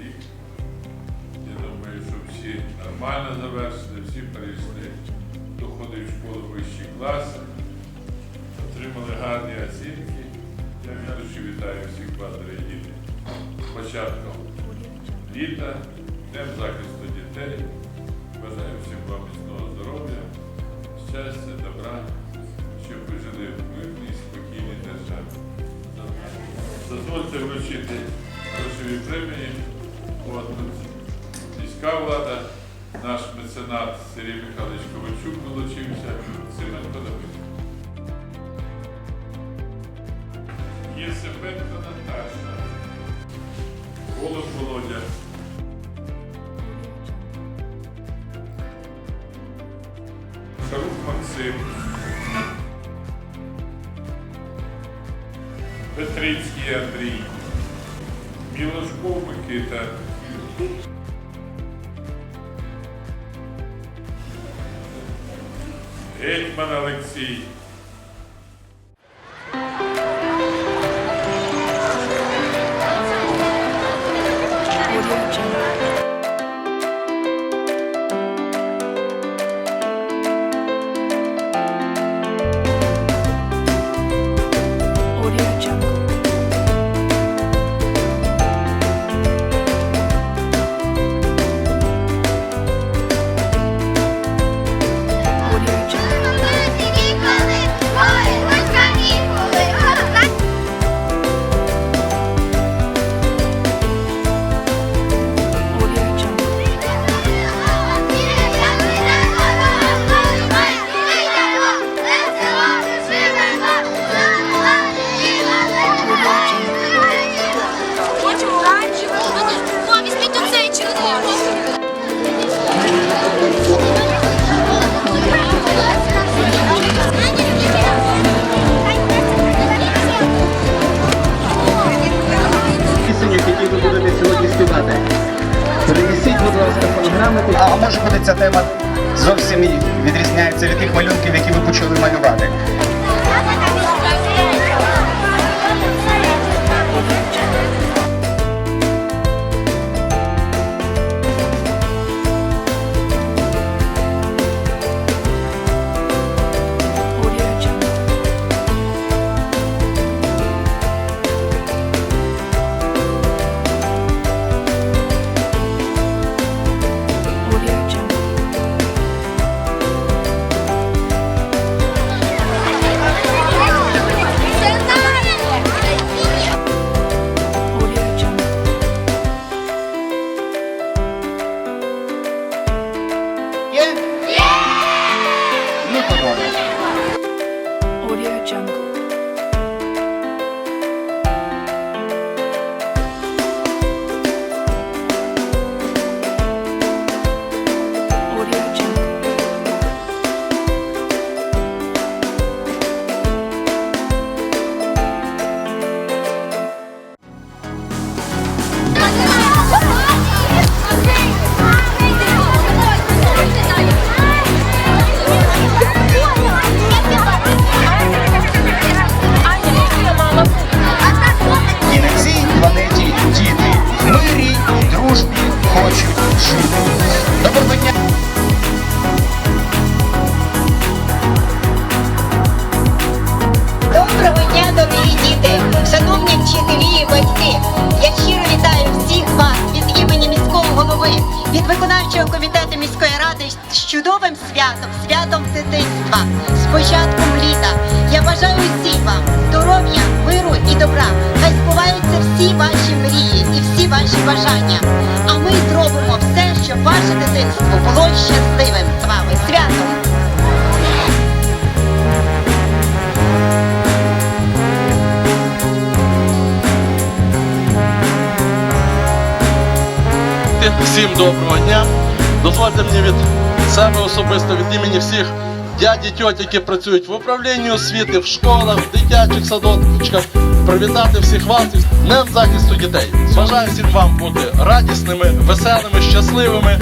рік. Я думаю, що всі нормально завершили, всі перейшли, хто ходить в школу вищі класи, отримали гарні оцінки. Я від вітаю всіх вас, дорогі початком літа, Днем захисту дітей. Бажаю всім вам міцного здоров'я, щастя, добра, щоб ви жили в мирній, спокійній державі. Дозвольте вручити грошові премії. От міська влада, наш меценат Сергій Михайлович Ковальчук долучився, Семенко Давид. Єсипенко Наташа. Голос Володя. Шарук Максим. Петрицький Андрій. Мілошков Микита. Гетьман Олексій. Ця тема зовсім відрізняється від тих малюнків, які ви почали малювати. Дитинства, з початком літа. Я бажаю усім вам здоров'я, миру і добра. Хай збуваються всі ваші мрії і всі ваші бажання. А ми зробимо все, щоб ваше дитинство було щасливим. З вами святом! Всім доброго дня. Дозвольте мені від себе особисто, від імені всіх дядь і які працюють в управлінні освіти, в школах, в дитячих садочках, привітати всіх вас із Днем захисту дітей. Бажаю всім вам бути радісними, веселими, щасливими